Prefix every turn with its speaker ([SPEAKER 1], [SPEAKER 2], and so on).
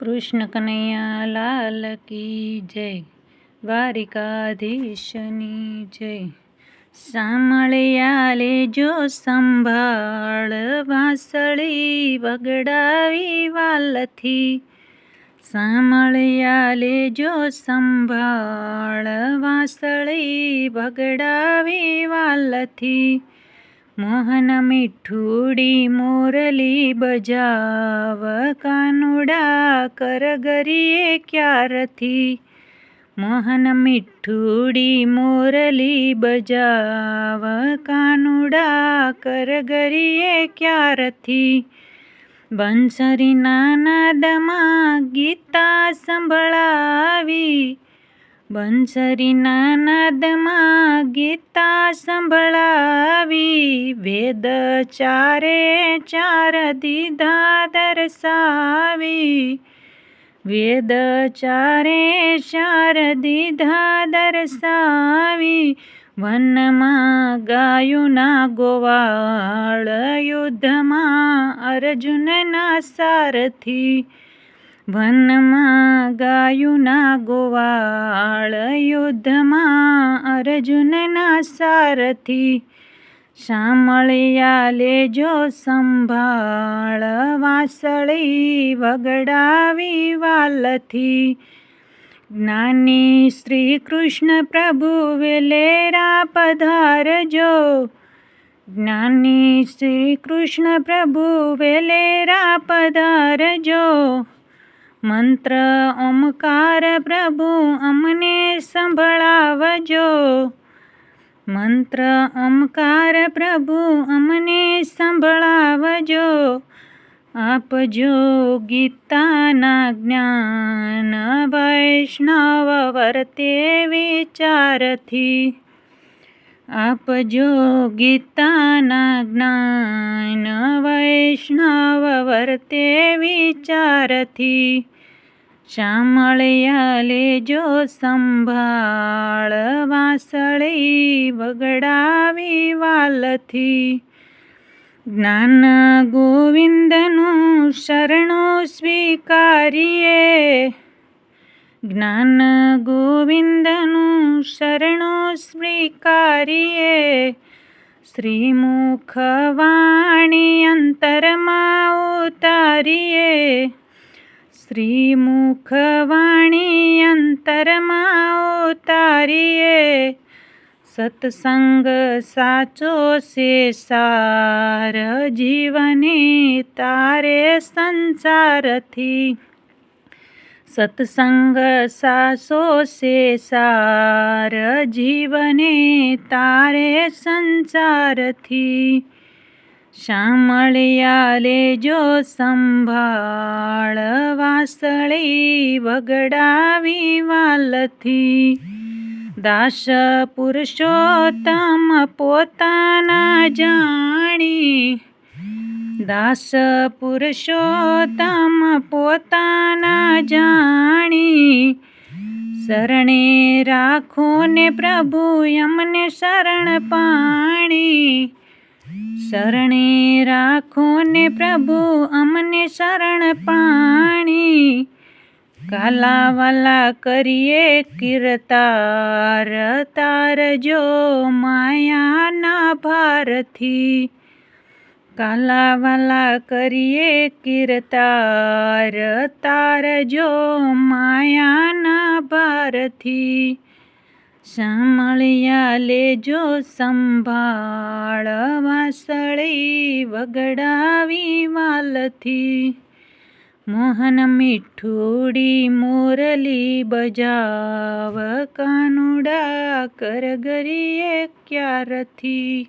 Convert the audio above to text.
[SPEAKER 1] કૃષ્ણ કનૈયા લાલ કી જય. દ્વારિકાધીશની જય. સાંભળ્યા લેજો સંભાળ વાંસળી વગડાવી વાલથી. સાંભળ્યા લેજો સંભાળ વાંસળી વગડાવી વાલથી. મોહન મીઠુડી મોરલી બજાવ, કાનુડા કર ગરીએ ક્યારથી? મોહન મીઠુડી મોરલી બજાવ, કાનુડા કરગરીએ ક્યારથી? બંસરી નાના દમા ગીતા સંભળાવી બંસરીના નાદમાં ગીતા સંભળાવી, વેદ ચારે ચાર દીધા દર્શાવી. વેદ ચારે ચાર દીધા દર્શાવી, વનમાં ગાયુના ગોવાળ યુદ્ધમાં અર્જુનના સારથી વનમાં ગાયુના ગોવાળ યુદ્ધમાં અર્જુનના સારથી શામળિયા લેજો સંભાળ, વાસળી વગડાવી વાલથી. જ્ઞાની શ્રી કૃષ્ણ પ્રભુ વેલેરા પધારજો. જ્ઞાની શ્રી કૃષ્ણ પ્રભુ વેલેરા પધારજો. મંત્ર ઓમકાર પ્રભુ અમને સંભળાવજો. મંત્ર ઓમકાર પ્રભુ અમને સંભળાવજો. આપજો ગીતાના જ્ઞાન વૈષ્ણવ વર્તે વિચારથી આપજો ગીતાના જ્ઞાન વૈષ્ણવ વર્તે વિચારથી શામળિયા લેજો સંભાળ, વાસળી વગડાવી વાલથી. જ્ઞાન ગોવિંદનું શરણો સ્વીકારીએ. જ્ઞાન ગોવિંદનું શરણો સ્વીકારીએ શ્રીમુખવાણી અંતરમાં ઉતારીએ શ્રીમુખવાણી અંતરમાં ઉતારીએ સત્સંગ સાચો છે સાર જીવની તારે સંસારથી સત્સંગ સાસો સે સાર જીવને તારે સંસારથી. શામળિયા લેજો સંભાળ, વાસળી વગડાવી વાલથી. દાસ પુરુષોત્તમ પોતાના જાણી દાસ પુરુષોત્તમ પોતાના જાણી શરણે રાખો ને પ્રભુ અમને શરણ પાણી શરણે રાખો ને પ્રભુ અમને શરણ પાણી કાલાવાલા કરીએ કીર્તાર તારજો માયાના ભારથી કાલાવાલા કરીએ કીર્તાર તારજો માયાના ભારથી. સાંભળ્યા લેજો સંભાળ, વાસળી વગડાવી વાલથી. મોહન મીઠુડી મોરલી બજાવ, કાનુડા કરગરીએ ક્યારથી?